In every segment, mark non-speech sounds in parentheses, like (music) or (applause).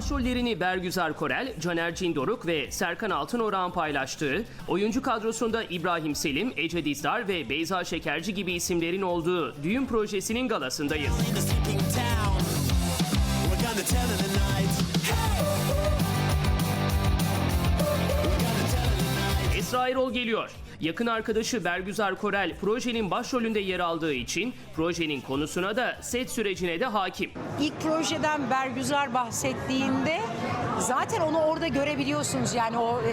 Başrollerini Bergüzar Korel, Caner Cindoruk ve Serkan Altınorak'ın paylaştığı, oyuncu kadrosunda İbrahim Selim, Ece Dizdar ve Beyza Şekerci gibi isimlerin olduğu düğün projesinin galasındayız. Esra Erol geliyor. Yakın arkadaşı Bergüzar Korel projenin başrolünde yer aldığı için projenin konusuna da set sürecine de hakim. İlk projeden Bergüzar bahsettiğinde zaten onu orada görebiliyorsunuz. Yani o e,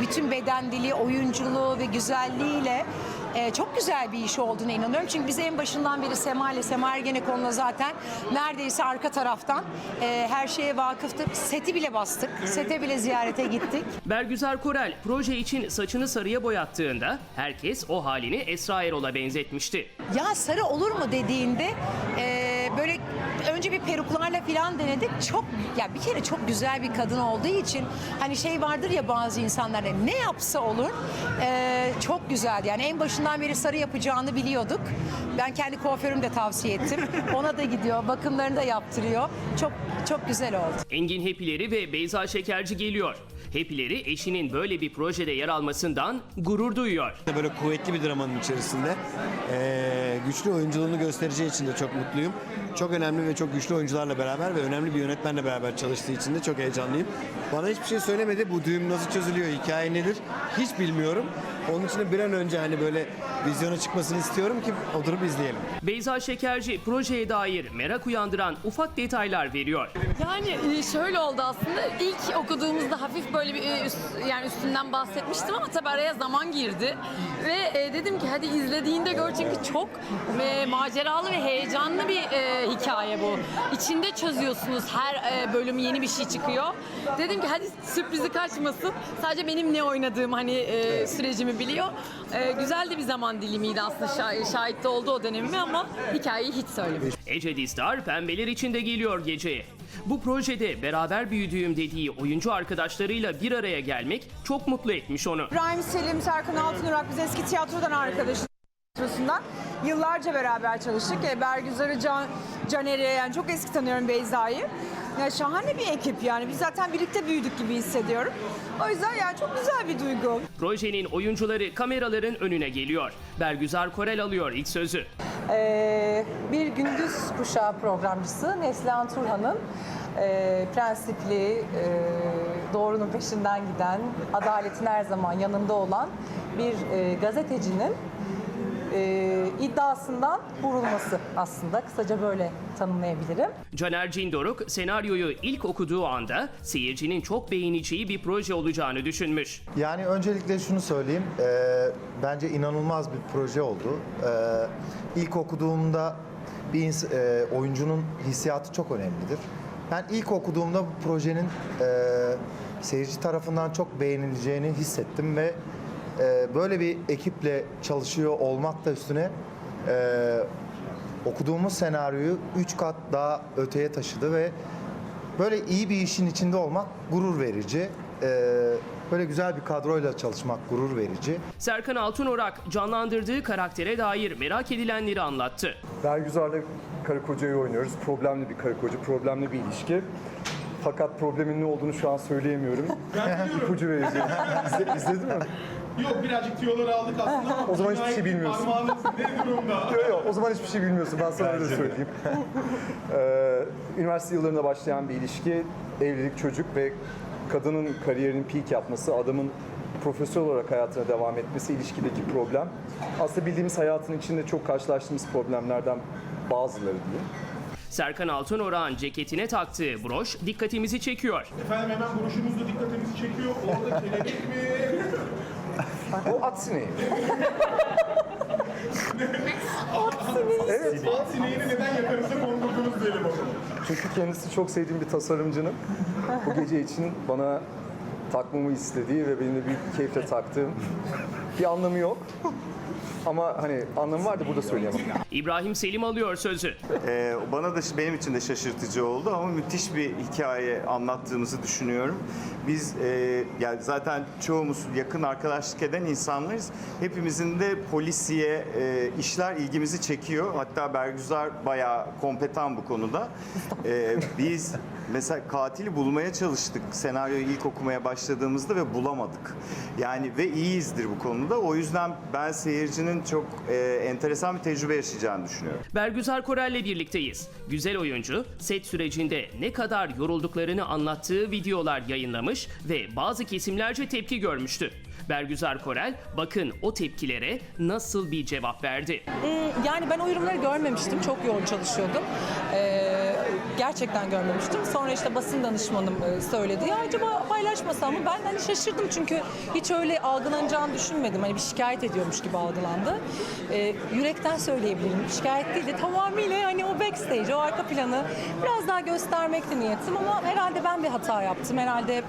bütün beden dili, oyunculuğu ve güzelliğiyle e, çok güzel bir iş olduğuna inanıyorum. Çünkü biz en başından beri Sema ile Sema Ergenekon'la zaten neredeyse arka taraftan e, her şeye vakıftık. Seti bile bastık. Sete bile ziyarete gittik. (laughs) Bergüzar Korel proje için saçını sarıya boyattığında herkes o halini Esra Erol'a benzetmişti. ya sarı olur mu dediğinde e, önce bir peruklarla falan denedik. Çok ya bir kere çok güzel bir kadın olduğu için hani şey vardır ya bazı insanlarda ne yapsa olur. E, çok güzel yani en başından beri sarı yapacağını biliyorduk. Ben kendi kuaförüm de tavsiye ettim. (laughs) Ona da gidiyor. Bakımlarını da yaptırıyor. Çok çok güzel oldu. Engin Hepileri ve Beyza Şekerci geliyor. Hepileri eşinin böyle bir projede yer almasından gurur duyuyor. Böyle kuvvetli bir dramanın içerisinde güçlü oyunculuğunu göstereceği için de çok mutluyum. Çok önemli ve çok güçlü oyuncularla beraber ve önemli bir yönetmenle beraber çalıştığı için de çok heyecanlıyım. Bana hiçbir şey söylemedi. Bu düğüm nasıl çözülüyor, hikaye nedir hiç bilmiyorum. Onun için de bir an önce hani böyle vizyona çıkmasını istiyorum ki oturup izleyelim. Beyza Şekerci projeye dair merak uyandıran ufak detaylar veriyor. Yani e, şöyle oldu aslında. İlk okuduğumuzda hafif böyle bir e, üst- yani üstünden bahsetmiştim ama tabii araya zaman girdi. Ve e, dedim ki hadi izlediğinde gör çünkü çok e, maceralı ve heyecanlı bir e, hikaye bu. İçinde çözüyorsunuz her e, bölüm yeni bir şey çıkıyor. Dedim ki hadi sürprizi kaçmasın. Sadece benim ne oynadığım hani e, sürecimi biliyor. E, güzel de bir zaman dilimiydi aslında şah- şahit de oldu o dönemime ama hikayeyi hiç söylemiyorum. Ece Dizdar pembeler içinde geliyor geceye. Bu projede beraber büyüdüğüm dediği oyuncu arkadaşlarıyla bir araya gelmek çok mutlu etmiş onu. İbrahim Selim, Serkan Altınurak biz eski tiyatrodan arkadaşız. tiyatrosundan. Yıllarca beraber çalıştık. E, Bergüzar'ı, Can, Caner'i yani çok eski tanıyorum Beyza'yı. Ya şahane bir ekip yani. Biz zaten birlikte büyüdük gibi hissediyorum. O yüzden yani çok güzel bir duygu. Projenin oyuncuları kameraların önüne geliyor. Bergüzar Korel alıyor ilk sözü. Ee, bir gündüz kuşağı programcısı Neslihan Turhan'ın e, prensipli, e, doğrunun peşinden giden, adaletin her zaman yanında olan bir e, gazetecinin e, iddiasından vurulması aslında. Kısaca böyle tanımlayabilirim. Caner Cindoruk senaryoyu ilk okuduğu anda seyircinin çok beğeneceği bir proje olacağını düşünmüş. Yani öncelikle şunu söyleyeyim. eee, bence inanılmaz bir proje oldu. Eee ilk okuduğumda bir ins- eee, oyuncunun hissiyatı çok önemlidir. Ben ilk okuduğumda bu projenin eee, seyirci tarafından çok beğenileceğini hissettim ve eee, böyle bir ekiple çalışıyor olmak da üstüne eee, okuduğumuz senaryoyu üç kat daha öteye taşıdı ve böyle iyi bir işin içinde olmak gurur verici. Ee, böyle güzel bir kadroyla çalışmak gurur verici. Serkan Altınorak canlandırdığı karaktere dair merak edilenleri anlattı. Bergüzar'la karı kocayı oynuyoruz. Problemli bir karı koca, problemli bir ilişki. Fakat problemin ne olduğunu şu an söyleyemiyorum. İpucu vereceğim. İzle, izledin mi? Yok birazcık tiyoları aldık aslında ama (laughs) O zaman hiçbir şey bilmiyorsun. Armağanı ne (laughs) durumda? Yok yok o zaman hiçbir şey bilmiyorsun. Ben sana öyle söyleyeyim. (laughs) Ee, üniversite yıllarında başlayan bir ilişki, evlilik, çocuk ve kadının kariyerinin peak yapması, adamın profesyonel olarak hayatına devam etmesi ilişkideki problem. Aslında bildiğimiz hayatın içinde çok karşılaştığımız problemlerden bazıları diyeyim. Serkan Altınorak'ın ceketine taktığı broş dikkatimizi çekiyor. Efendim hemen broşumuz da dikkatimizi çekiyor. Orada kelebek mi? O at sineği. evet. At sineğini neden yakanıza kondurdunuz diyelim o. Çünkü kendisi çok sevdiğim bir tasarımcının bu gece için bana takmamı istediği ve benim de büyük bir keyifle taktığım bir anlamı yok. Ama hani anlamı vardı burada söyleyemem. İbrahim Selim alıyor sözü. Ee, bana da benim için de şaşırtıcı oldu ama müthiş bir hikaye anlattığımızı düşünüyorum. Biz e, yani zaten çoğumuz yakın arkadaşlık eden insanlarız. Hepimizin de polisiye e, işler ilgimizi çekiyor. Hatta Bergüzar bayağı kompetan bu konuda. Ee, biz mesela katili bulmaya çalıştık senaryoyu ilk okumaya başladığımızda ve bulamadık. Yani ve iyiyizdir bu konuda. O yüzden ben seyircinin çok e, enteresan bir tecrübe yaşayacağını düşünüyorum. Bergüzar Korel'le birlikteyiz. Güzel oyuncu set sürecinde ne kadar yorulduklarını anlattığı videolar yayınlamış ve bazı kesimlerce tepki görmüştü. Bergüzar Korel bakın o tepkilere nasıl bir cevap verdi. Hmm, Yani ben o yorumları görmemiştim. Çok yoğun çalışıyordum. Ee, gerçekten görmemiştim. Sonra işte basın danışmanım e, söyledi. Ya acaba paylaşmasam mı? Ben hani şaşırdım çünkü hiç öyle algılanacağını düşünmedim. Hani bir şikayet ediyormuş gibi algılandı. Ee, yürekten söyleyebilirim. Şikayet değil de tamamıyla hani o backstage, o arka planı biraz daha göstermekti niyetim ama herhalde ben bir hata yaptım. Herhalde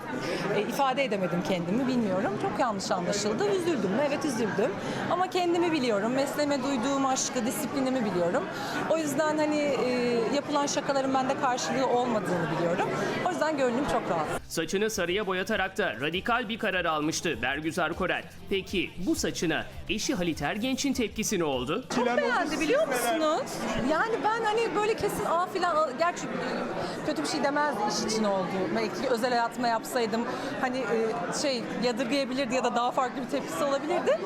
e, ifade edemedim kendimi bilmiyorum. Çok yanlış anlaşıldı. Üzüldüm mü? Evet üzüldüm. Ama kendimi biliyorum. Mesleğime duyduğum aşkı, disiplinimi biliyorum. O yüzden hani e, yapılan şakaların bende karşılığı olmadığını biliyorum. O yüzden gönlüm çok rahat. Saçını sarıya boyatarak da radikal bir karar almıştı Bergüzar Korel. Peki bu saçına eşi Halit Ergenç'in tepkisi ne oldu? Çok beğendi biliyor musunuz? Yani ben hani böyle kesin a filan gerçi kötü bir şey demezdi iş için oldu. Belki özel hayatıma yapsaydım hani e, şey yadırgayabilirdi ya da daha farklı bir tepkisi olabilirdi.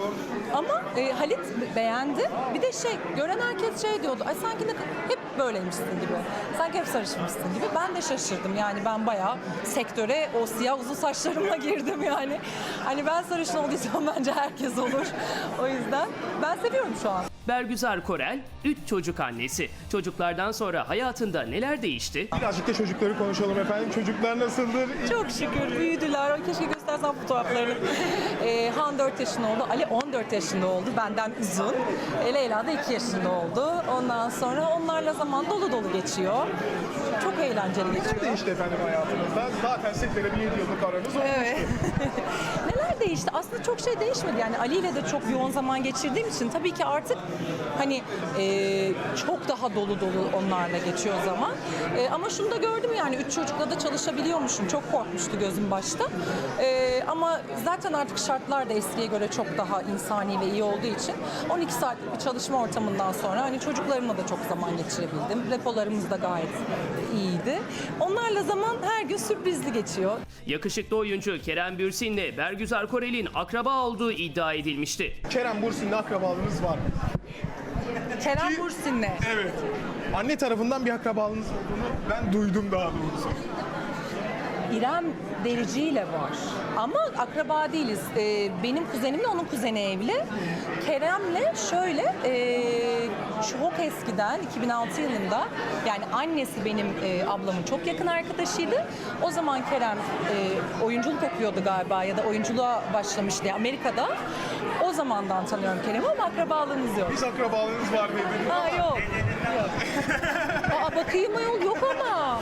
Ama e, Halit beğendi. Bir de şey gören herkes şey diyordu. Ay sanki ne, hep böyleymişsin gibi. Sanki hep sarışmışsın gibi. Ben de şaşırdım. Yani ben bayağı sektöre o siyah uzun saçlarımla (laughs) girdim yani. Hani ben sarışın olduysam bence herkes olur. O yüzden ben seviyorum şu an. Bergüzar Korel, 3 çocuk annesi. Çocuklardan sonra hayatında neler değişti? Birazcık da çocukları konuşalım efendim. Çocuklar nasıldır? Çok şükür büyüdüler. Ay, Keşke göstersem fotoğraflarını. (laughs) Ee, Han 4 yaşında oldu. Ali 14 yaşında oldu. Benden uzun. E, Leyla da 2 yaşında oldu. Ondan sonra onlarla zaman dolu dolu geçiyor. Çok eğlenceli Neler geçiyor. değişti efendim hayatınızda? Zaten sektöre bir 7 yıllık aranız oldu. Evet. (laughs) Neler değişti? Aslında çok şey değişmedi. Yani Ali ile de çok yoğun zaman geçirdiğim için tabii ki artık hani e, çok daha dolu dolu onlarla geçiyor zaman. E, ama şunu da gördüm yani üç çocukla da çalışabiliyormuşum. Çok korkmuştu gözüm başta. E, ama zaten artık şartlar da eskiye göre çok daha insani ve iyi olduğu için 12 saatlik bir çalışma ortamından sonra hani çocuklarımla da çok zaman geçirebildim. Repolarımız da gayet iyiydi. Onlarla zaman her gün sürprizli geçiyor. Yakışıklı oyuncu Kerem Bürsin'le Bergüzar Korel'in akraba olduğu iddia edilmişti. Kerem Bursin'le akrabalığınız var. Kerem Bursin'le. Evet. Anne tarafından bir akrabalığınız olduğunu ben duydum daha doğrusu. İrem Derici ile var. Ama akraba değiliz. Ee, benim kuzenimle onun kuzeni evli. Kerem'le şöyle e, çok eskiden 2006 yılında yani annesi benim e, ablamın çok yakın arkadaşıydı. O zaman Kerem e, oyunculuk okuyordu galiba ya da oyunculuğa başlamıştı Amerika'da. O zamandan tanıyorum Kerem'i ama akrabalığımız yok. Biz akrabalığınız var dediniz. Aa yok. yok. (laughs) Aa bakayım ayol yok ama.